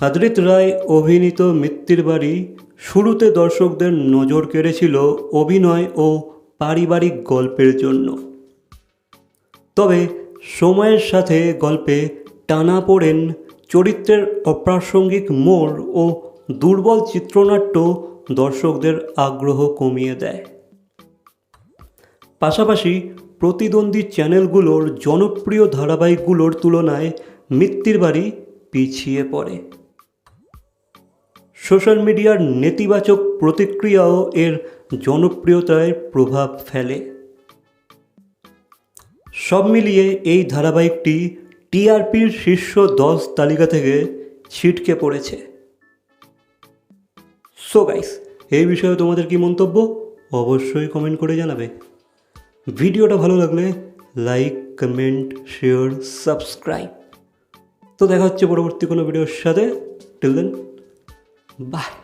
আদ্রিত রায় অভিনীত মৃত্যুর বাড়ি শুরুতে দর্শকদের নজর কেড়েছিল অভিনয় ও পারিবারিক গল্পের জন্য। তবে সময়ের সাথে গল্পে টানা পড়েন চরিত্রের অপ্রাসঙ্গিক মোড় ও দুর্বল চিত্রনাট্য দর্শকদের আগ্রহ কমিয়ে দেয়। পাশাপাশি প্রতিদ্বন্দ্বী চ্যানেলগুলোর জনপ্রিয় ধারাবাহিকগুলোর তুলনায় মৃত্যুর বাড়ি পিছিয়ে পড়ে। সোশ্যাল মিডিয়ার নেতিবাচক প্রতিক্রিয়াও এর জনপ্রিয়তায় প্রভাব ফেলে। সব মিলিয়ে এই ধারাবাহিকটি টিআরপির শীর্ষ দশ তালিকা থেকে ছিটকে পড়েছে। সো গাইস এই বিষয়ে তোমাদের কি মন্তব্য? অবশ্যই কমেন্ট করে জানাবে। ভিডিওটা ভালো লাগলে লাইক কমেন্ট শেয়ার সাবস্ক্রাইব তো দেখা হচ্ছে পরবর্তী কোনো ভিডিওর সাথে। Till then 明白